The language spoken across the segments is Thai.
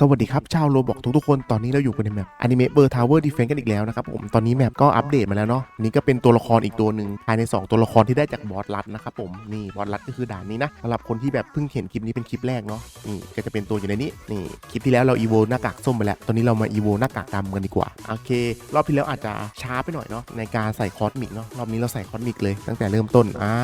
สวัสดีครับชาวโรบอกทุกๆคนตอนนี้เราอยู่กันในแมปอนิเมะเบอร์ทาวเวอร์ดีเฟนกันอีกแล้วนะครับผมตอนนี้แมปก็อัปเดตมาแล้วเนาะนี่ก็เป็นตัวละครอีกตัวหนึ่งภายใน 2 ตัวละครที่ได้จากบอสลัดนะครับผมนี่บอสลัดก็คือด่านนี้นะสำหรับคนที่แบบเพิ่งเห็นคลิปนี้เป็นคลิปแรกเนาะนี่ก็จะเป็นตัวอยู่ในนี้นี่คลิปที่แล้วเราอีโวหน้ากากส้มไปแล้วตอนนี้เรามาอีโวหน้ากากดำกันดีกว่าโอเค รอบที่แล้วอาจจะช้าไปหน่อยเนาะในการใส่คอสมิกเนาะรอบนี้เราใส่คอสมิกเลยตั้งแต่เริ่มต้นอ่า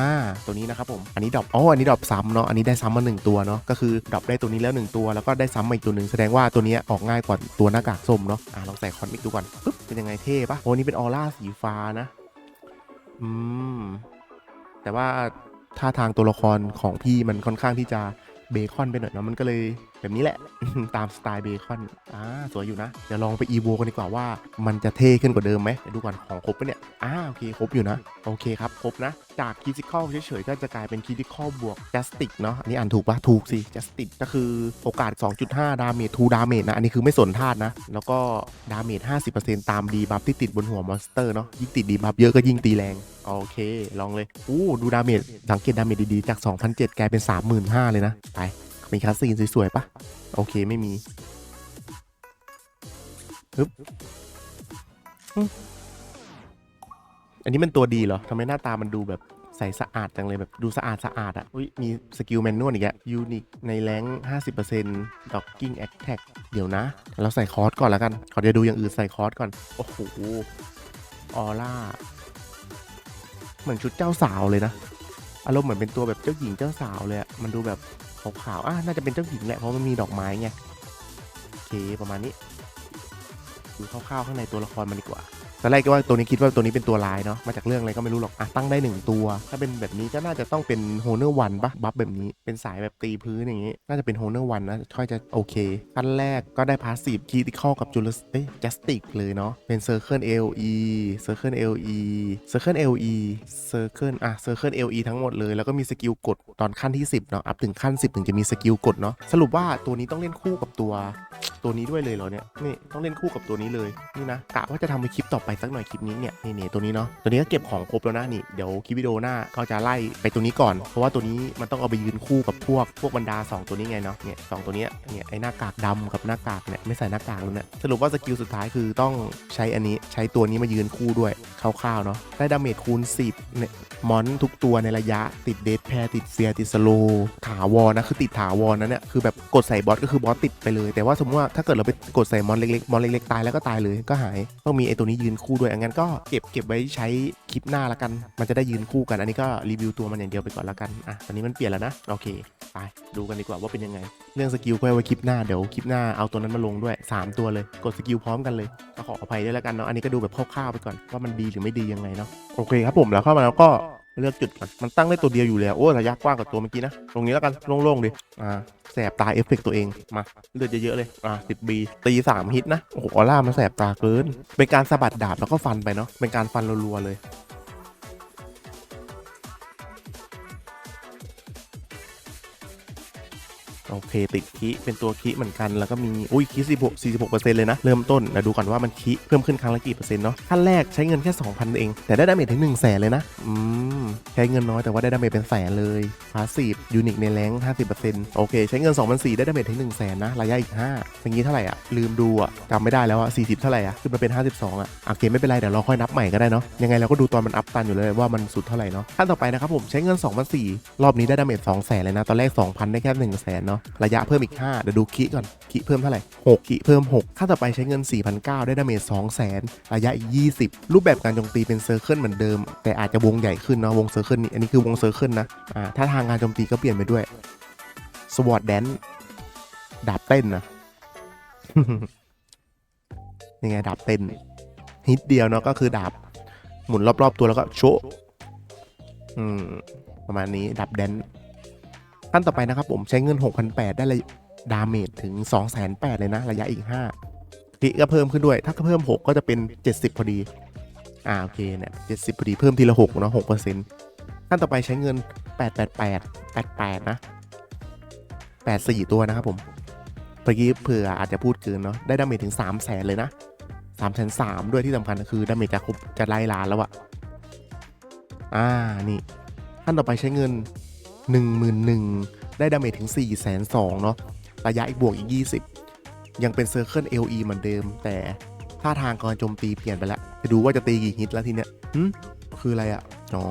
ตัวนี้นะครับผมอันนี้ดรอปอ๋ออันนี้ดรอปซ้ำเนาะอันนี้ได้ซ้ำมาหนึ่งตัวเนาะก็คือดรอปได้ตัวนี้แล้วหนึ่งตัวแล้วก็ได้ซ้ำมาอีกตัวหนึ่งแสดงงว่าตัวนี้ออกง่ายกว่าตัวหน้ากากส้มเนาะอะลองใส่คอนมิกดูก่อนปึ๊บเป็นยังไงเท่ปะโอ้นี่เป็นออร่าสีฟ้านะ อืม แต่ว่าท่าทางตัวละครของพี่มันค่อนข้างที่จะ เบคอนไปหน่อยเนาะมันก็เลยแบบนี้แหละ ตามสไตล์เบคอนอ่าสวยอยู่นะ เดี๋ยวลองไปอีโวกันดีกว่าว่ามันจะเท่ขึ้นกว่าเดิมไหมเดี๋ยวดูก่อนของครบปะเนี่ยอ่าโอเคครบอยู่นะ โอเคครับ ครบนะ จากคิติคอลเฉยๆก็จะกลายเป็นคิติคอลบวกจัสติกเนาะอันนี้อ่านถูกปะถูกสิจัสติกก็คือโอกาส 2.5 ดาเมจ2ดาเมจนะ อันนี้คือไม่สนธาตุนะ แล้วก็ดาเมจ50%ตามดีบัฟที่ติดบนหัวมอนสเตอร์เนาะยิ่งติดดีบัฟเยอะก็ยิ่งตีแรงโอเค ลองเลย อู้ ดูดาเมจ สังเกตดาเมจดีๆ จาก 2,007 กลายเป็น 35,000 เลยนะไป มีคัสซีนสวยๆปะโอเคไม่มีฮึบอืมอันนี้มันตัวดีเหรอทำไมหน้าตามันดูแบบใสสะอาดจังเลยแบบดูสะอาดสะอาดอะ่ะอุ้ยมีสกิลแมนนวลอีกแล้วยูนิคในแรง50%ด็อกกิ้งแอคแท็กเดี๋ยวนะ เราใส่คอร์สก่อนแล้วกัน ขอเดี๋ยวดูอย่างอื่นใส่คอร์สก่อน โอ้โห ออร่า เหมือนชุดเจ้าสาวเลยนะ อารมณ์เหมือนเป็นตัวแบบเจ้าหญิงเจ้าสาวเลยอะมันดูแบบขาวๆอะน่าจะเป็นเจ้าหญิงแหละเพราะมันมีดอกไม้ไงโอเคประมาณนี้ดูคร่าวๆข้างในตัวละครมันดีกว่า ตอนแรกก็ว่าตัวนี้คิดว่าตัวนี้เป็นตัวลายเนาะมาจากเรื่องอะไรก็ไม่รู้หรอกอะตั้งได้หนึ่งตัว ถ้าเป็นแบบนี้ก็น่าจะต้องเป็นโฮเนอร์วันปะบัฟแบบนี้เป็นสายแบบตีพื้นอย่างงี้ น่าจะเป็นโฮเนอร์วันนะค่อยจะโอเคขั้นแรกก็ได้พาสซีฟคีติคอลกับจูลสเอ้จัสติกเลยเนาะเป็นเซอร์เคิล LE เซอร์เคิล LE เซอร์เคิล LE เซอร์เคิลอะเซอร์เคิล LE ทั้งหมดเลยแล้วก็มีสกิลกดตอนขั้นที่ 10เนาะอัพถึงขั้น 10 ถึงจะมีสกิลกดเนาะสรุปว่าตัวนี้ต้องเล่นคู่กับตัว ตัวนี้ด้วยเลยเหรอเนี่ยนี่ต้องเล่นคู่กับตัวนี้เลยนี่นะกะว่าจะทำเป็นคลิปต่อไปสักหน่อยคลิปนี้เนี่ยนี่นตัวนี้เนาะตัวนี้ก็เก็บของครบแล้วนะนี่เดี๋ยวคลิปวิดีโอหน้าก็จะไล่ไปตัวนี้ก่อน เพราะว่าตัวนี้มันต้องเอาไปยืนคู่กับพวกพวกบรรดา 2 ตัวนี้ไงเนาะเนี่ยสองตัวเนี้ยเนี่ยไอ้หน้ากากดำกับหน้ากากเนี่ยไม่ใส่หน้ากากแล้วเนี่ยสรุปว่าสกิลสุดท้ายคือต้องใช้อันนี้ใช้ตัวนี้มายืนคู่ด้วยคร่าวๆเนาะได้ดาเมจคูณ 10เนี่ยมอนทุกตัวในระยะติดเดทแพรติดเฟียติดสโลถาวรนะคือติดถาวรนะเนี่ยคือแบบกดใส่บอสก็คือบอสติดไปเลย แต่ว่าสมมติว่าถ้าเกิดเราไปกดใส่มอนเล็กๆมอนเล็กๆตายแล้วก็ตายเลยก็หายต้องมีไอ้ตัวนี้ยืนคู่ด้วยงั้นก็เก็บเก็บไว้ใช้คลิปหน้าละกัน มันจะได้ยืนคู่กันอันนี้ก็รีวิวตัวมันอย่างเดียวไปก่อนละกันอะตอนนี้มันเปลี่ยนแล้วนะโอเคไปดูกันดีกว่าว่าเป็นยังไง เรื่องสกิลก็ไว้คลิปหน้าเดี๋ยวคลิปหน้าเอาตัวนั้นมาลงด้วย 3 ตัวเลย กดสกิลพร้อมกันเลยก็ขออภัยด้วยละกันเนาะอันนี้ก็ดูแบบคร่าวๆไปก่อนว่ามันดีหรือไม่ดียังไงเนาะโอเคครับผมแล้วเข้ามาแล้วก็ เลือกจุดก่อนมันตั้งได้ตัวเดียวอยู่แล้ว โอ้ระยะกว้างกว่าตัวเมื่อกี้นะ ตรงนี้แล้วกัน โล่งๆดิ อ่า แสบตาเอฟเฟกต์ตัวเอง มา เลือดเยอะๆเลย อ่าสิบบีตีสามฮิตนะ โอ้โหออร่ามันแสบตาเกิน เป็นการสะบัดดาบแล้วก็ฟันไปเนาะ เป็นการฟันรัวๆเลยโอเคติดคีเป็นตัวคีเหมือนกันแล้วก็มีอุ้ยคี16 46เปอร์เซ็นต์เลยนะ เริ่มต้นนะดูก่อนว่ามันคีเพิ่มขึ้นครั้งละกี่เปอร์เซ็นต์เนาะขั้นแรกใช้เงินแค่2,000เอง แต่ได้ดาเมจถึง1 0 0 0 0แสนเลยนะ อืม ใช้เงินน้อยแต่ว่าได้ดาเมจเป็นแสนเลยพาสซีฟยูนิคในแรง50%โอเค ใช้เงิน2,400ได้ดาเมจถึง1 0 0 0 0แสนนะระยะอีก5อย่างนี้เท่าไหร่อะลืมดูอะจำไม่ได้แล้วอะ40 เท่าไหร่อะขึ้นมาเป็น 52 อะโอเคไม่เป็นไรเดี๋ยวเราค่อยนับใหม่ก็ได้เนาะยังไงเราก็ดูตอนมันอัพตันอยู่เลยว่ามันสุดเท่าไหร่เนาะขั้นต่อไปนะครับผมใช้เงิน2,400รอบนี้ได้ดาเมจ2 0 0 0 0เลยนะตอนแรก 2,000 ได้แค่1 0 0 0 0แสนเนาะระยะเพิ่มอีก5เดี๋ยวดูคิก่อนคิเพิ่มเท่าไหร่6คิเพิ่ม6ขั้นต่อไปใช้เงิน 4,900 ได้ดาเมจ2 0 0 0 0 0ระยะอีก 20 รูปแบบการโจมตีเป็นเซอร์เคิลเหมือนเดิม แต่อาจจะวงใหญ่ขึ้นเนาะวงเซอร์เคิลนี่อันนี้คือวงเซอร์เคิลนะอ่าถ้าทางการโจมตีก็เปลี่ยนไปด้วยสวอตแดนดาบเต้นนะยังไงดาบเต้นฮิตเดียวเนาะก็คือดาบหมุนรอบๆตัวแล้วก็โชะอืมประมาณนี้ดาบแดนขั้นต่อไปนะครับผมใช้เงิน 6,800 ได้เลยดาเมจถึง 2,800เลยนะ ระยะอีก5ทีก็เพิ่มขึ้นด้วย ถ้าเพิ่ม 6 ก็จะเป็น 70 พอดี อ่าโอเคเนี่ย70พอดีเพิ่มทีละ6เนาะ6%ขั้นต่อไปใช้เงิน888 88นะ84ตัวนะครับผมเมื่อกี้เผื่ออาจจะพูดเกินเนาะได้ดาเมจถึง3 0 0แสนเลยนะ3ามแสนสามด้วยที่สำคัญคือดาเมจจะครบจะไล่ล้านแล้วอะอ่านี่ขั้นต่อไปใช้เงิน1 1 0 0 0ได้ดาเมจถึง4 2 0 0 0เนาะระยะอีกบวกอีก20ยังเป็นเซอร์เคิล LE เหมือนเดิมแต่ ท่าทางการโจมตีเปลี่ยนไปแล้วจะดูว่าจะตีกี่ฮิตแล้วทีเนี้ยหึคืออะไรอะอ๋อ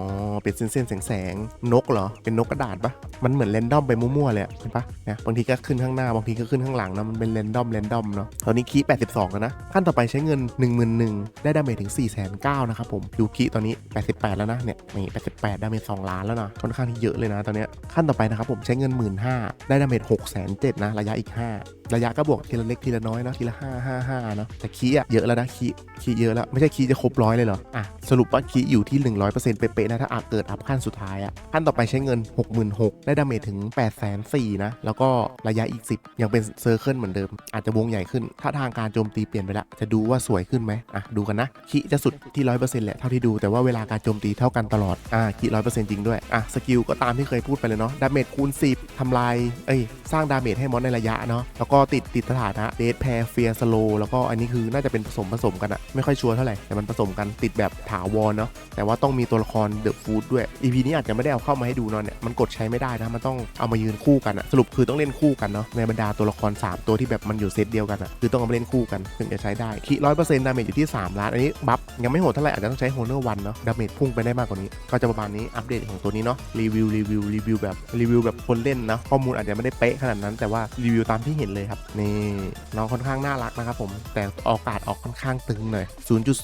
เป็นเส้นๆแสงๆนกเหรอ เป็นนกกระดาษปะมันเหมือนเรนดอมไปมั่วๆเลยเห็นปะนะบางทีก็ขึ้นข้างหน้า บางทีก็ขึ้นข้างหลังนะมันเป็นเรนดอมเรนดอมเนาะ ตอนนี้คี82แล้วนะ ขั้นต่อไปใช้เงิน11,000 ได้ดาเมจถึง 4 9 0 0 0นะครับผมยูคิตอนนี้ 88 แล้วนะ เนี่ย นี่88 ดาเมจ2ล้านแล้วนะ ค่อนข้างที่เยอะเลยนะตอนเนี้ยขั้นต่อไปนะครับผมใช้เงิน 15,000ได้ดาเมจ6 7 0 0 0นะ ระยะอีก 5ระยะก็บวกทีละเล็กทีละน้อยเนาะทีละ5 5 5เนาะแต่คีอะเยอะแล้วนะคีคีเยอะแล้ว ไม่ใช่คีจะครบร้อยเลยเหรออะสรุปว่าคีอยู่ที่ 100%เป๊ะๆนะถ้าอาจเกิดอัพขั้นสุดท้ายอะขั้นต่อไปใช้เงิน 66,000ได้ดาเมจถึง 8 4 0 0 0นะแล้วก็ระยะอีก 10 ยังเป็นเซอร์เคิลเหมือนเดิม อาจจะวงใหญ่ขึ้น ถ้าทางการโจมตีเปลี่ยนไปละจะดูว่าสวยขึ้นไหมอะดูกันนะคีจะสุดที่100%แหละเท่าที่ดูแต่ว่าเวลาการโจมตีเท่ากันตลอดอะคี100%จริงด้วยอะสกิลก็ตามที่เคยพูดไปเลยเนาะดาเมจคูณ10ทำลายเอ้ยสร้างดาเมจให้มอนในระยะเนาะแล้วก็็ติดติดสถานะเดทแพรเฟียสโลแล้วก็อันนี้คือน่าจะเป็นผสมผสมกันอะไม่ค่อยชัวร์เท่าไหร่แต่มันผสมกันติดแบบถาวรเนาะแต่ว่าต้องมีตัวละครเดอะฟูดด้วย EP นี้อาจจะไม่ได้เอาเข้ามาให้ดูเนาะเนี่ยมันกดใช้ไม่ได้นะมันต้องเอามายืนคู่กันอะสรุปคือต้องเล่นคู่กันเนาะในบรรดาตัวละคร 3 ตัวที่แบบมันอยู่เซตเดียวกันอะคือต้องเอามาเล่นคู่กันถึงจะใช้ได้คีร้อยเปอร์เซ็นต์ดาเมจอยู่ที่ 3 ล้านอันนี้บัฟยังไม่โหดเท่าไหร่อาจจะต้องใช้โฮเนอร์วันเนาะดาเมจพุ่งไปได้มากกว่านี้ ก็จะประมาณนี้อัปเดตของตัวนี้เนาะรีวิวรีวิวรีวิวแบบรีวิวแบบคนเล่นนะข้อมูลอาจจะไม่ได้เป๊ะขนาดนั้นแต่ว่ารีวิวตามที่เห็นเลยครับ นี่น้องค่อนข้างน่ารักนะครับผม แต่ออกอากาศออกค่อนข้างตึงหน่อย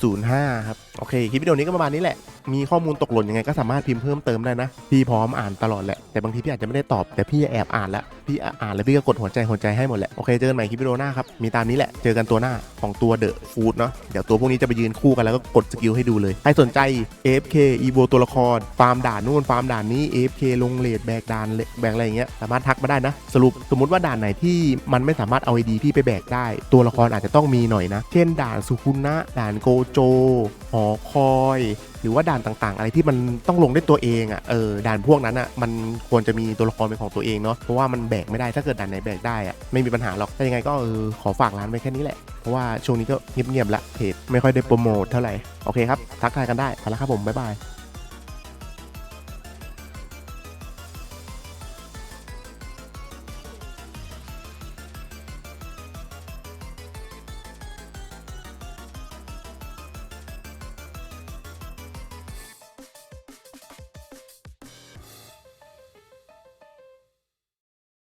0.05 ครับ โอเค คลิปวิดีโอนี้ก็ประมาณนี้แหละ มีข้อมูลตกหล่นยังไงก็สามารถพิมพ์เพิ่มเติมได้นะ พี่พร้อมอ่านตลอดแหละ แต่บางทีพี่อาจจะไม่ได้ตอบ แต่พี่แอบอ่านแล้ว พี่อ่านแล้วพี่ก็กดหัวใจหัวใจให้หมดแหละโอเคเจอกันใหม่คลิปวิดีโอหน้าครับมีตามนี้แหละเจอกันตัวหน้าของตัวเดอะฟูดเนาะเดี๋ยวตัวพวกนี้จะไปยืนคู่กันแล้วก็กดสกิลให้ดูเลยใครสนใจ AFK อีโวตัวละครฟาร์มด่านนู่นฟาร์มด่านนี้ AFK ลงเลดแบกด่านแบกอะไรอย่างเงี้ยสามารถทักมาได้นะ สรุปสมมติว่าด่านไหนที่มันไม่สามารถเอาไอดีพี่ไปแบกได้ ตัวละครอาจจะต้องมีหน่อยนะ เช่นด่านสุคุนะด่านโกโจหอคอย หรือว่าด่านต่างๆ อะไรที่มันต้องลงด้วยตัวเองอะ่ะเออด่านพวกนั้นอะ่ะมันควรจะมีตัวละครเป็นของตัวเองเนาะเพราะว่ามันแบกไม่ได้ถ้าเกิดด่านไหนแบกได้อะ่ะไม่มีปัญหาหรอกแต่ยังไงก็เออขอฝากร้านไว้แค่นี้แหละเพราะว่าช่วงนี้ก็เงียบๆละเพจไม่ค่อยได้โปรโมทเท่าไหร่โอเคครับทักทายกันได้ไปแล้วครับผมบ๊ายบาย